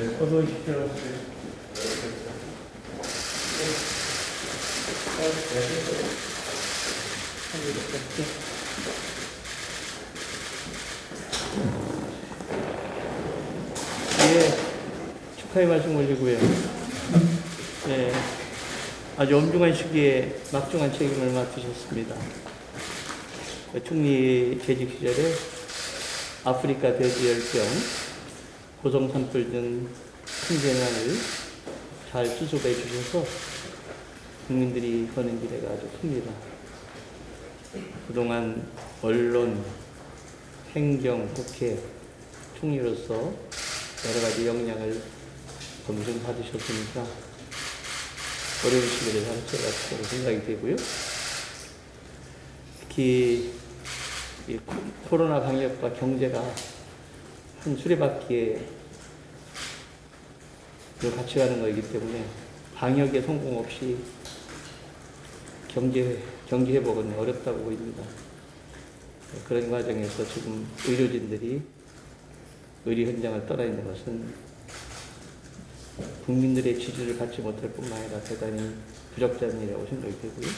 어서 오십시오. 예, 축하의 말씀 올리고요. 예, 아주 엄중한 시기에 막중한 책임을 맡으셨습니다. 총리 재직 시절에 아프리카 돼지 열병, 고성 산불 등큰 재난을 잘 수습해 주셔서 국민들이 거는 기대가 아주 큽니다. 그동안 언론, 행정, 국회, 총리로서 여러 가지 역량을 검증 받으셨으니까 어려운 시기를 잘 해결하셨다고 생각이 되고요. 특히 코로나 방역과 경제가 한 수레바퀴에 늘 같이 가는 거이기 때문에 방역에 성공 없이 경제 경기 회복은 어렵다고 보입니다. 그런 과정에서 지금 의료진들이 의료 현장을 떠나 있는 것은 국민들의 지지를 받지 못할 뿐만 아니라 대단히 부적절한 일이라고 생각이 되고요.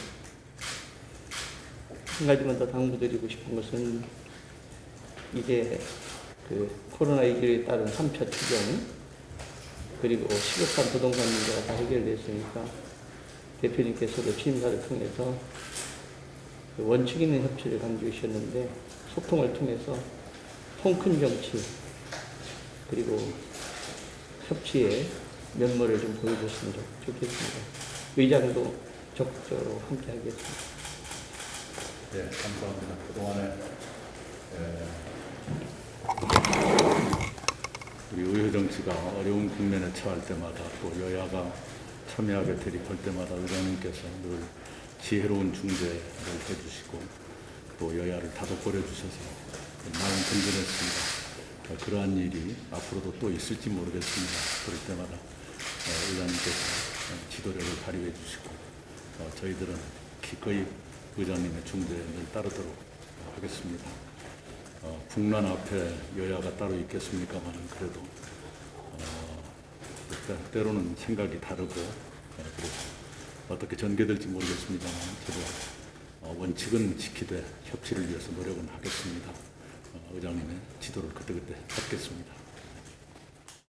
한 가지만 더 당부드리고 싶은 것은 이제 그 코로나19에 따른 3차 추경 그리고 시급한 부동산 문제가 다 해결됐으니까 대표님께서도 취임사를 통해서 그 원칙 있는 협치를 강조해 주셨는데 소통을 통해서 통큰 정치 그리고 협치의 면모를 좀 보여줬으면 좋- 좋겠습니다. 의장도 적극적으로 함께 하겠습니다. 네, 감사합니다. 그동안에 에, 우리 의회 정치가 어려운 국면에 처할 때마다 또 여야가 첨예하게 대립할 때마다 의장님께서 늘 지혜로운 중재를 해주시고 또 여야를 다독거려 주셔서 마음 든든했습니다. 어, 그러한 일이 앞으로도 또 있을지 모르겠습니다. 그럴 때마다 어, 의장님께서 어, 지도력을 발휘해 주시고 어, 저희들은 기꺼이 의장님의 중재를 따르도록 하겠습니다. 어, 국난 앞에 여야가 따로 있겠습니까만 그래도 어, 때- 때로는 생각이 다르고 어, 어떻게 전개될지 모르겠습니다만 저도 어, 원칙은 지키되 협치를 위해서 노력은 하겠습니다. 어, 의장님의 지도를 그때그때 받겠습니다.